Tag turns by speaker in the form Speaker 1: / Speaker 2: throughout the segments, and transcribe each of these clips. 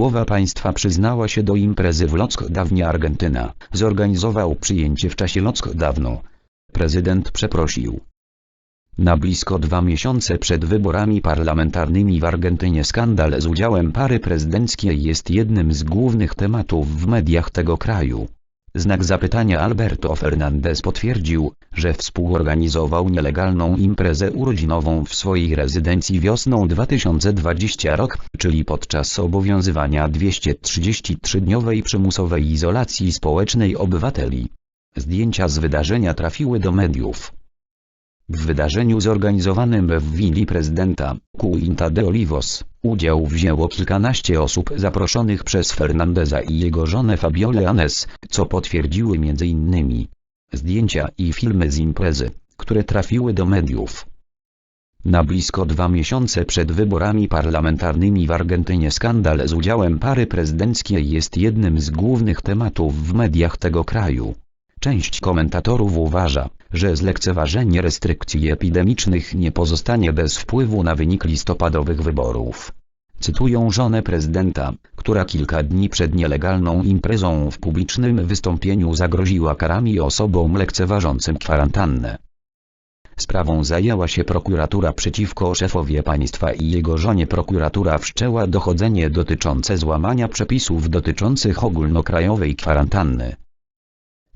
Speaker 1: głowa państwa przyznała się do imprezy w Lockdownie Argentyna. Zorganizował przyjęcie w czasie Lockdownu. Prezydent przeprosił. Na blisko dwa miesiące przed wyborami parlamentarnymi w Argentynie skandal z udziałem pary prezydenckiej jest jednym z głównych tematów w mediach tego kraju. Znak zapytania Alberto Fernandez potwierdził, że współorganizował nielegalną imprezę urodzinową w swojej rezydencji wiosną 2020 rok, czyli podczas obowiązywania 233-dniowej przymusowej izolacji społecznej obywateli. Zdjęcia z wydarzenia trafiły do mediów. W wydarzeniu zorganizowanym w willi prezydenta, Quinta de Olivos, udział wzięło kilkanaście osób zaproszonych przez Fernandeza i jego żonę Fabiolę Anes, co potwierdziły m.in. zdjęcia i filmy z imprezy, które trafiły do mediów. Na blisko dwa miesiące przed wyborami parlamentarnymi w Argentynie skandal z udziałem pary prezydenckiej jest jednym z głównych tematów w mediach tego kraju. Część komentatorów uważa, że zlekceważenie restrykcji epidemicznych nie pozostanie bez wpływu na wynik listopadowych wyborów. Cytują żonę prezydenta, która kilka dni przed nielegalną imprezą w publicznym wystąpieniu zagroziła karami osobom lekceważącym kwarantannę. Sprawą zajęła się prokuratura przeciwko szefowie państwa i jego żonie prokuratura wszczęła dochodzenie dotyczące złamania przepisów dotyczących ogólnokrajowej kwarantanny.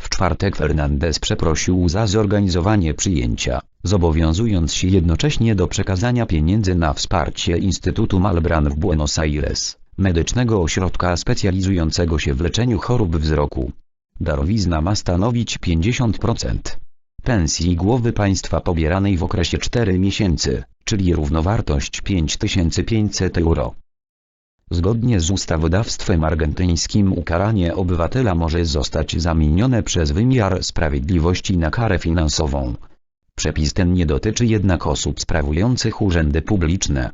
Speaker 1: W czwartek Fernandez przeprosił za zorganizowanie przyjęcia, zobowiązując się jednocześnie do przekazania pieniędzy na wsparcie Instytutu Malbran w Buenos Aires, medycznego ośrodka specjalizującego się w leczeniu chorób wzroku. Darowizna ma stanowić 50% pensji głowy państwa pobieranej w okresie 4 miesięcy, czyli równowartość 5500 euro. Zgodnie z ustawodawstwem argentyńskim ukaranie obywatela może zostać zamienione przez wymiar sprawiedliwości na karę finansową. Przepis ten nie dotyczy jednak osób sprawujących urzędy publiczne.